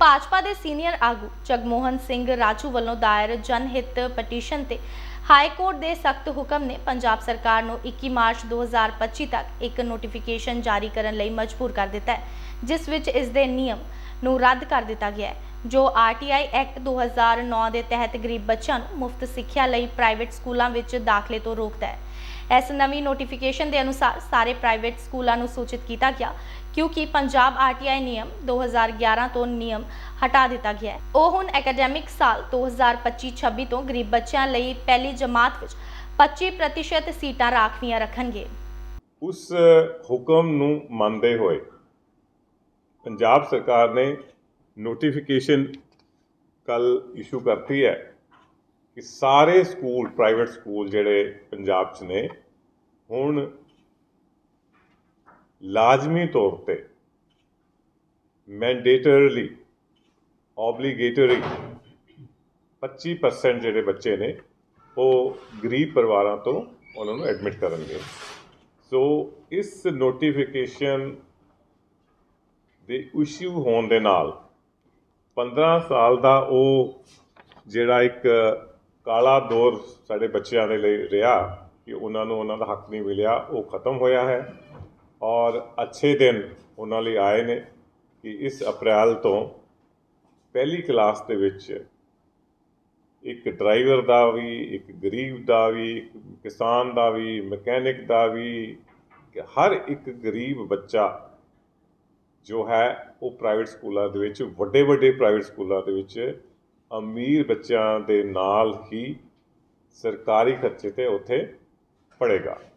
ਭਾਜਪਾ ਦੇ ਸੀਨੀਅਰ ਆਗੂ ਜਗਮੋਹਨ ਸਿੰਘ ਰਾਜੂ ਵੱਲੋਂ ਦਾਇਰ ਜਨਹਿਤ ਪਟੀਸ਼ਨ ਤੇ ਹਾਈ ਕੋਰਟ ਦੇ ਸਖਤ ਹੁਕਮ ਨੇ ਪੰਜਾਬ ਸਰਕਾਰ ਨੂੰ 21 ਮਾਰਚ 2025 ਤੱਕ ਇੱਕ ਨੋਟੀਫਿਕੇਸ਼ਨ ਜਾਰੀ ਕਰਨ ਲਈ ਮਜਬੂਰ ਕਰ ਦਿੱਤਾ ਹੈ, ਜਿਸ ਵਿੱਚ ਇਸ ਦੇ ਨਿਯਮ ਨੂੰ ਰੱਦ ਕਰ ਦਿੱਤਾ ਗਿਆ ਹੈ, ਜੋ ਆਰਟੀਆਈ ਐਕਟ 2009 ਦੇ ਤਹਿਤ ਗਰੀਬ ਬੱਚਿਆਂ ਨੂੰ ਮੁਫਤ ਸਿੱਖਿਆ ਲਈ ਪ੍ਰਾਈਵੇਟ ਸਕੂਲਾਂ ਵਿੱਚ ਦਾਖਲੇ ਤੋਂ ਰੋਕਦਾ ਹੈ। ਇਸ ਨਵੀਂ ਨੋਟੀਫਿਕੇਸ਼ਨ ਦੇ ਅਨੁਸਾਰ ਸਾਰੇ ਪ੍ਰਾਈਵੇਟ ਸਕੂਲਾਂ ਨੂੰ ਸੂਚਿਤ ਕੀਤਾ ਗਿਆ, ਕਿਉਂਕਿ ਪੰਜਾਬ ਆਰਟੀਆਈ ਨਿਯਮ 2011 ਤੋਂ ਨਿਯਮ ਹਟਾ ਦਿੱਤਾ ਗਿਆ ਹੈ। ਉਹ ਹੁਣ ਐਕੈਡੈਮਿਕ ਸਾਲ 2025-26 ਤੋਂ ਗਰੀਬ ਬੱਚਿਆਂ ਲਈ ਪਹਿਲੀ ਜਮਾਤ ਵਿੱਚ 25% ਸੀਟਾਂ ਰਾਖਵੀਆਂ ਰੱਖਣਗੇ। ਉਸ ਹੁਕਮ ਨੂੰ ਮੰਨਦੇ ਹੋਏ ਪੰਜਾਬ ਸਰਕਾਰ ਨੇ ਨੋਟੀਫਿਕੇਸ਼ਨ ਕੱਲ ਇਸ਼ੂ ਕਰਤੀ ਹੈ ਕਿ ਸਾਰੇ ਸਕੂਲ ਪ੍ਰਾਈਵੇਟ ਸਕੂਲ ਜਿਹੜੇ ਪੰਜਾਬ 'ਚ ਨੇ ਹੁਣ ਲਾਜ਼ਮੀ ਤੌਰ ਤੇ ਮੈਂਡੇਟਰਲੀ ਆਬਲੀਗੇਟਰੀ 25% ਜਿਹੜੇ ਬੱਚੇ ਨੇ, ਉਹ ਗਰੀਬ ਪਰਿਵਾਰਾਂ ਤੋਂ ਉਹਨਾਂ ਨੂੰ ਐਡਮਿਟ ਕਰਨਗੇ। ਸੋ ਇਸ ਨੋਟੀਫਿਕੇਸ਼ਨ ਦੇ ਇਸ਼ੂ ਹੋਣ ਦੇ ਨਾਲ 15 ਸਾਲ ਦਾ ਉਹ ਜਿਹੜਾ ਇੱਕ ਕਾਲਾ ਦੌਰ ਸਾਡੇ ਬੱਚਿਆਂ ਦੇ ਲਈ ਰਿਹਾ ਕਿ ਉਹਨਾਂ ਨੂੰ ਉਹਨਾਂ ਦਾ ਹੱਕ ਨਹੀਂ ਮਿਲਿਆ, ਉਹ ਖਤਮ ਹੋਇਆ ਹੈ। ਔਰ ਅੱਛੇ ਦਿਨ ਉਹਨਾਂ ਲਈ ਆਏ ਨੇ ਕਿ ਇਸ ਅਪ੍ਰੈਲ ਤੋਂ ਪਹਿਲੀ ਕਲਾਸ ਦੇ ਵਿੱਚ ਇੱਕ ਡਰਾਈਵਰ ਦਾ ਵੀ, ਇੱਕ ਗਰੀਬ ਦਾ ਵੀ, ਇੱਕ ਕਿਸਾਨ ਦਾ ਵੀ, ਮਕੈਨਿਕ ਦਾ ਵੀ ਹਰ ਇੱਕ ਗਰੀਬ ਬੱਚਾ ਜੋ ਹੈ, ਉਹ ਪ੍ਰਾਈਵੇਟ ਸਕੂਲਾਂ ਦੇ ਵਿੱਚ, ਵੱਡੇ ਵੱਡੇ ਪ੍ਰਾਈਵੇਟ ਸਕੂਲਾਂ ਦੇ ਵਿੱਚ ਅਮੀਰ ਬੱਚਿਆਂ ਦੇ ਨਾਲ ਹੀ ਸਰਕਾਰੀ ਖਰਚੇ ਤੇ ਉੱਥੇ ਪੜੇਗਾ